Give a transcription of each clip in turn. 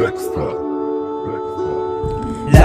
Black Star.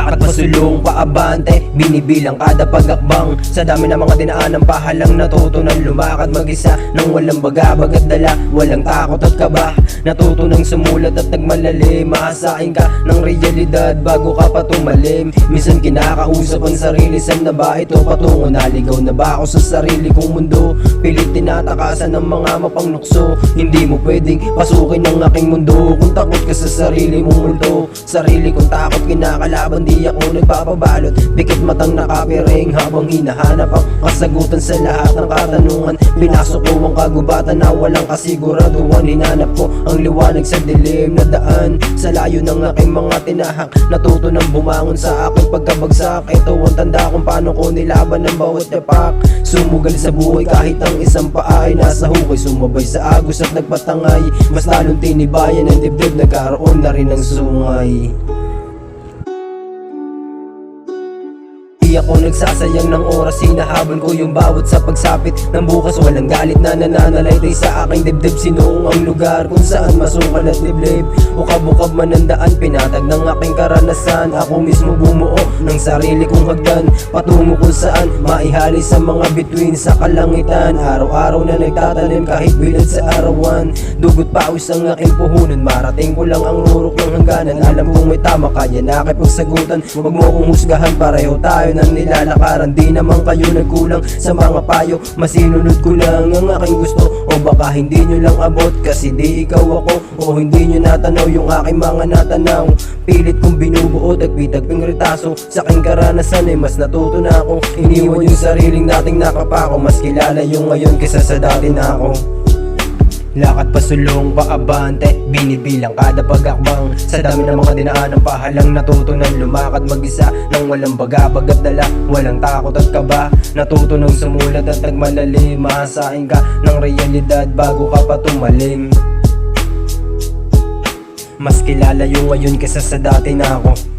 Lakad pasulong paabante Binibilang kada pagakbang. Sa dami ng mga dinaanan pahalang natuto ng lumakad mag-isa. Nang walang bagabag at dala Walang takot at kaba. Natuto ng sumulat at nagmalalim Maasain ka ng realidad bago ka pa tumalim. Minsan kinakausap ang sarili Saan na ba ito patungo? Naligaw na ba ako sa sarili kong mundo? Pilit tinatakasan ng mga mapangnukso Hindi mo pwedeng pasukin ang aking mundo Kung takot ka sa sarili mong mundo Sarili kong takot kinakalaban Di ako nagpapabalot Pikit matang nakapiring Habang hinahanap ang kasagutan sa lahat ng katanungan. Pinasok ko ang kagubatan na walang kasiguraduhan. Hinanap ko ang liwanag sa dilim na daan. Sa layo ng aking mga tinahak Natuto ng bumangon sa aking pagkabagsak. Ito ang tanda kung paano ko nilaban ng bawat yapak. Sumugal sa buhay kahit ang isang paa ay nasa hukay. Sumabay sa agos at nagpatangay. Mas lalong tinibayan ng dibdib Nagkaroon na rin ng sungay Di ako nagsasayang ng oras. Hinahabol ko yung bawat sa pagsapit Ng bukas. Walang galit na nananalaytay sa aking dibdib. Sinuong ang lugar kung saan masukal at liblib. Ukab-ukab man ang daan Pinatag ng aking karanasan. Ako mismo bumuo ng sarili kong hagdan. Patungo kung saan maihali sa mga bituin sa kalangitan. Araw-araw na nagtatanim kahit bilad sa arawan. Dugot pawis ang aking puhunan. Marating lang ang rurok ng hangganan. Alam kong may tama kanya nakipagsagutan Huwag mo kong husgahan pareho tayo ng nilalakaran. Di naman kayo nagkulang sa mga payo. Masinunod ko lang ang aking gusto. O baka hindi nyo lang abot kasi di ikaw ako. O hindi nyo natanaw yung aking mga natanaw. Pilit kong binubuo tagpitagping ritaso Sa aking karanasan ay mas natuto na ako. Iniwan yung sariling dating nakapako. Mas kilala yung ngayon kaysa sa dati na ako Lakad pasulong paabante Binibilang kada pagakbang. Sa dami ng mga dinaanan pahalang natuto ng lumakad mag-isa Nang walang bagabag at dala. Walang takot at kaba Natuto ng sumulat at nagmalalim. Maasain ka ng realidad bago ka pa tumalim. Mas kilala yung ngayon kaysa sa dati na ako